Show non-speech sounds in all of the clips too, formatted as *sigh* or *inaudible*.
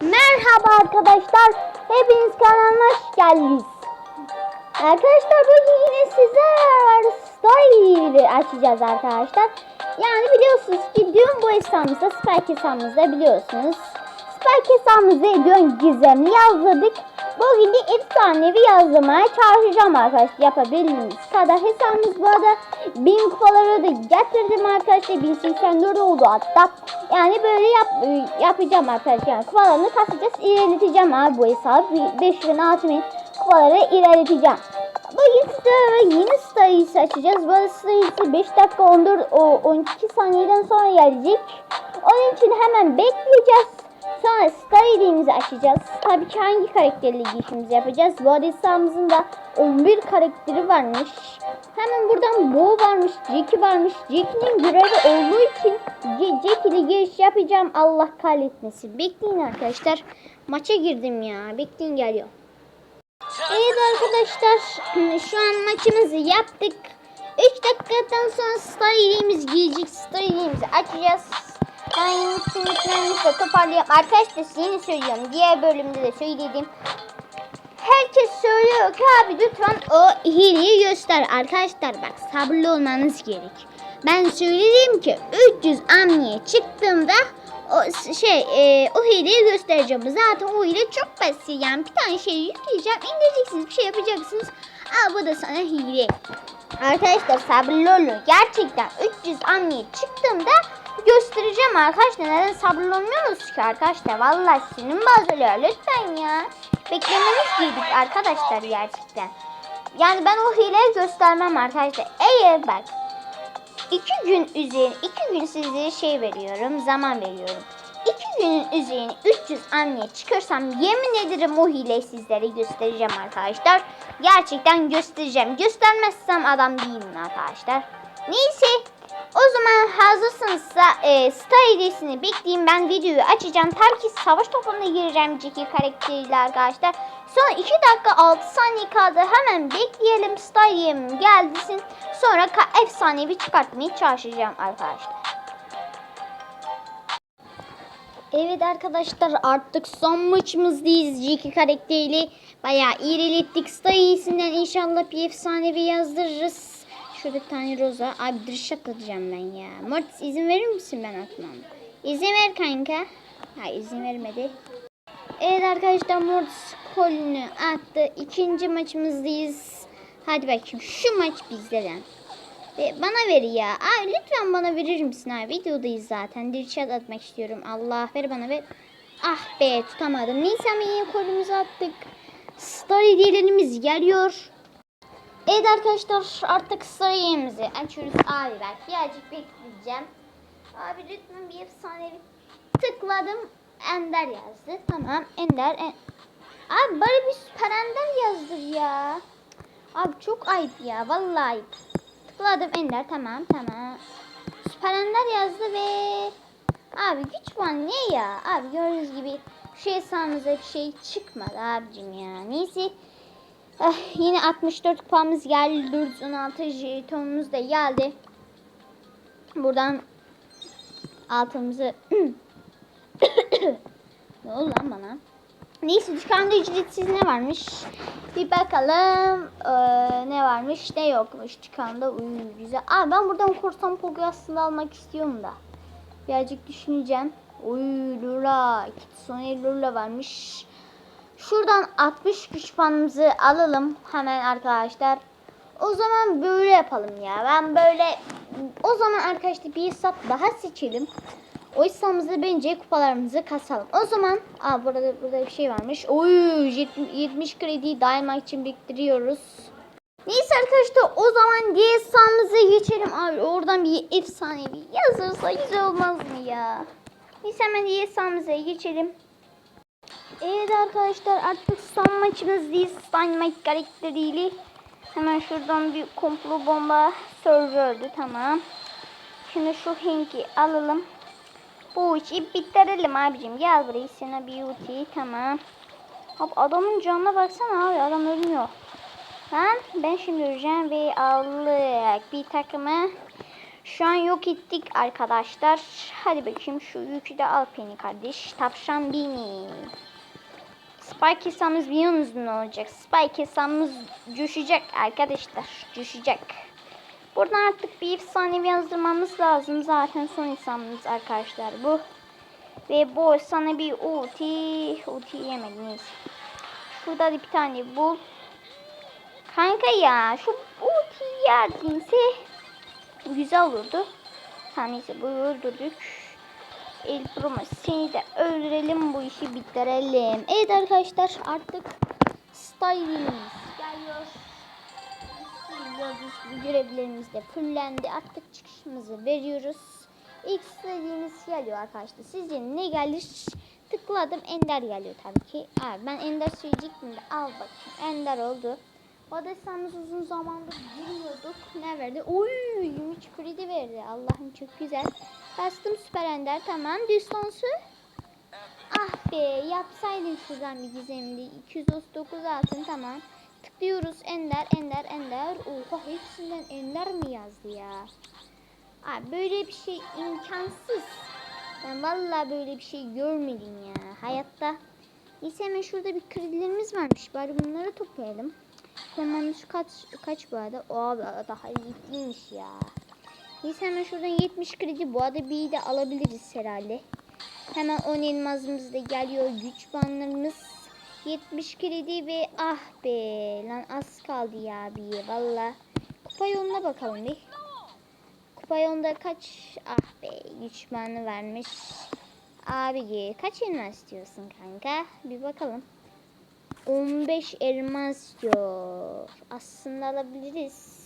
Merhaba arkadaşlar. Hepiniz kanalıma hoş geldiniz. Arkadaşlar bugün yine sizler story açacağız arkadaşlar. Yani biliyorsunuz ki dün bu hesabımızda Spike hesabımızda biliyorsunuz. Spike hesabımızda dün gizemli yazdırdık. Bugün de efsanevi yazdırmaya çalışacağım arkadaşlar yapabildiğimiz kadar. Hesabımız bu arada 1000 kupaları da getirdim arkadaşlar. 1084 oldu hatta. Yani böyle yap, yapacağım arkadaşlar. Yani kupalarını kasacağız. ilerleteceğim abi bu hesabı. 5000 6000 kupaları ilerleteceğim. Bugün size yeni stories açacağız. Bu arada storiesi 5 dakika 14 o 12 saniyeden sonra gelecek. Onun için hemen bekleyeceğiz. Sonra story'liğimizi açacağız. Tabii ki hangi karakterle girişimizi yapacağız. Bu arada hesabımızın da 11 karakteri varmış. Hemen buradan Bo varmış, Jackie varmış. Jackie'nin görevi olduğu için J- Jackie ile giriş yapacağım. Allah kahretmesin. Bekleyin arkadaşlar. Maça girdim ya. Bekleyin geliyor. Evet arkadaşlar şu an maçımızı yaptık. 3 dakikadan sonra story'imiz gelecek. Story'imizi açacağız. Ben yeni simitlerimizi de toparlayayım. Arkadaşlar yeni söylüyorum. Diğer bölümde de söyledim. Herkes söylüyor ki abi lütfen o hileyi göster. Arkadaşlar bak sabırlı olmanız gerek. Ben söyledim ki 300 amniye çıktığımda o şey e, o hileyi göstereceğim. Zaten o hile çok basit. Yani bir tane şey yükleyeceğim. indireceksiniz bir şey yapacaksınız. Aa bu da sana hile. Arkadaşlar sabırlı olun. Gerçekten 300 amniye çıktığımda göstereceğim arkadaşlar. Neden sabırlı olmuyorsunuz ki arkadaşlar? Vallahi sinin bozuluyor. Lütfen ya. Beklememiz gerek arkadaşlar gerçekten. Yani ben o hileyi göstermem arkadaşlar. Eğer bak iki gün üzerine iki gün size şey veriyorum zaman veriyorum. İki günün üzerine 300 anne çıkarsam yemin ederim o hileyi sizlere göstereceğim arkadaşlar. Gerçekten göstereceğim. Göstermezsem adam değilim arkadaşlar. Neyse o zaman hazırsınızsa e, Star hediyesini bekleyeyim. Ben videoyu açacağım. Tabii ki savaş topuna gireceğim Jackie karakteriyle arkadaşlar. Son 2 dakika 6 saniye kaldı. Hemen bekleyelim. Star hediyem geldisin. Sonra efsanevi çıkartmaya çalışacağım arkadaşlar. Evet arkadaşlar artık son maçımızdayız. Jackie karakteriyle bayağı ilerlettik. Star iyisinden inşallah bir efsanevi yazdırırız. Şurada bir tane roza. Abi dırış atacağım ben ya. Mortis izin verir misin ben atmam? İzin ver kanka. Ha izin vermedi. Evet arkadaşlar Mortis kolunu attı. İkinci maçımızdayız. Hadi bakayım şu maç bizden. Ve bana ver ya. Aa, lütfen bana verir misin abi? Videodayız zaten. Dirçat atmak istiyorum. Allah ver bana ver. Ah be tutamadım. Neyse ama yine kolumuzu attık. Star hediyelerimiz geliyor. Evet arkadaşlar artık story'imizi açıyoruz. Abi bak birazcık bekleyeceğim. Abi lütfen bir efsanevi tıkladım. Ender yazdı. Tamam Ender. En... Abi bari bir süper Ender yazdır ya. Abi çok ayıp ya vallahi. Tıkladım Ender tamam tamam. Süper Ender yazdı ve abi güç puanı ne ya? Abi gördüğünüz gibi şu hesabımıza bir şey çıkmadı abicim ya. Neyse Eh, yine 64 kupamız geldi. 416 jetonumuz da geldi. Buradan altımızı *coughs* ne oldu lan bana? Neyse dükkanda ücretsiz ne varmış? Bir bakalım ee, ne varmış ne yokmuş dükkanda uy güzel. Aa ben buradan korsan pogu aslında almak istiyorum da. Birazcık düşüneceğim. Uy Lula. Kitsune Lula varmış. Şuradan 60 güç alalım hemen arkadaşlar. O zaman böyle yapalım ya. Ben böyle o zaman arkadaşlar bir hesap daha seçelim. O hesabımızda bence kupalarımızı kasalım. O zaman aa burada burada bir şey varmış. Oy 70 krediyi daima için biriktiriyoruz. Neyse arkadaşlar o zaman diğer hesabımıza geçelim. Abi oradan bir efsanevi yazırsa güzel olmaz mı ya? Neyse hemen diğer hesabımıza geçelim. Evet arkadaşlar artık son maçımızdayız. Dynamite karakteriyle. Hemen şuradan bir komplo bomba server öldü tamam. Şimdi şu Hank'i alalım. Bu işi bitirelim abicim. Gel buraya sana ulti tamam. Hop adamın canına baksana abi adam ölmüyor. Ben, ben şimdi öleceğim ve aldık bir takımı. Şu an yok ettik arkadaşlar. Hadi bakayım şu yükü de al Penny kardeş. Tavşan beni. Spike hesabımız biliyor musunuz ne olacak? Spike hesabımız coşacak arkadaşlar. Coşacak. Buradan artık bir efsanevi yazdırmamız lazım. Zaten son hesabımız arkadaşlar bu. Ve bu sana bir ulti. Ulti yemedim neyse. Şurada da bir tane bul. Kanka ya şu ultiyi yerdinse güzel olurdu. Tamam neyse bu öldürdük. El Proma seni de öldürelim bu işi bitirelim. Evet arkadaşlar artık stylimiz geliyor. Gördüğünüz görevlerimiz de fullendi. Artık çıkışımızı veriyoruz. İlk istediğimiz geliyor arkadaşlar. Sizce ne gelir? Tıkladım Ender geliyor tabii ki. Abi ben Ender söyleyecektim de al bakayım. Ender oldu. Odesamız uzun zamandır giriyorduk. Ne verdi? Oy 23 kredi verdi. Allah'ım çok güzel. Bastım süper ender. Tamam. Distansı. Ah be yapsaydın şuradan bir gizemli. 239 altın tamam. Tıklıyoruz ender ender ender. Oha hepsinden ender mi yazdı ya? Abi böyle bir şey imkansız. Ben vallahi böyle bir şey görmedim ya hayatta. Neyse hemen şurada bir kredilerimiz varmış. Bari bunları toplayalım. Tamam şu kaç kaç bu arada? O daha yüklüymüş ya. Neyse hemen şuradan 70 kredi bu arada bir de alabiliriz herhalde. Hemen 10 elmasımız da geliyor. Güç banlarımız 70 kredi ve ah be lan az kaldı ya bir valla. Kupa yoluna bakalım bir. Kupa yolunda kaç ah be güç banı vermiş. Abi kaç elmas istiyorsun kanka? Bir bakalım. 15 elmas diyor. Aslında alabiliriz.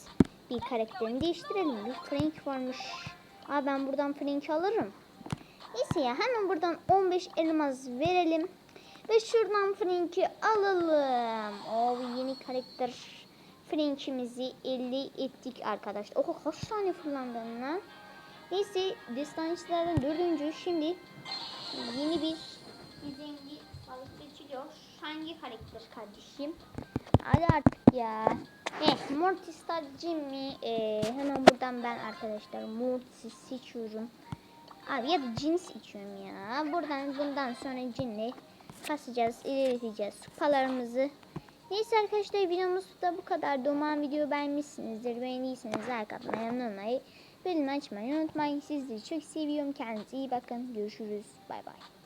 Bir karakterini değiştirelim. Bir Frank varmış. Aa ben buradan Frank alırım. Neyse ya hemen buradan 15 elmas verelim. Ve şuradan Frank'i alalım. Oo yeni karakter Frank'imizi 50 ettik arkadaşlar. Oha kaç tane fırlandın lan? Neyse destançılardan dördüncü şimdi yeni bir gizemli balık seçiliyor. Hangi karakter kardeşim? Hadi artık ya. Evet Mortis'ta Jimmy. Ee, hemen buradan ben arkadaşlar Mortis'i seçiyorum. Abi ya da cin seçiyorum ya. Buradan bundan sonra cinle kasacağız, ilerleteceğiz kupalarımızı. Neyse arkadaşlar videomuz da bu kadar. Umarım video beğenmişsinizdir. Beğendiyseniz like atmayı, unutmayı, bildirim açmayı unutmayın. Sizleri çok seviyorum. Kendinize iyi bakın. Görüşürüz. Bay bay.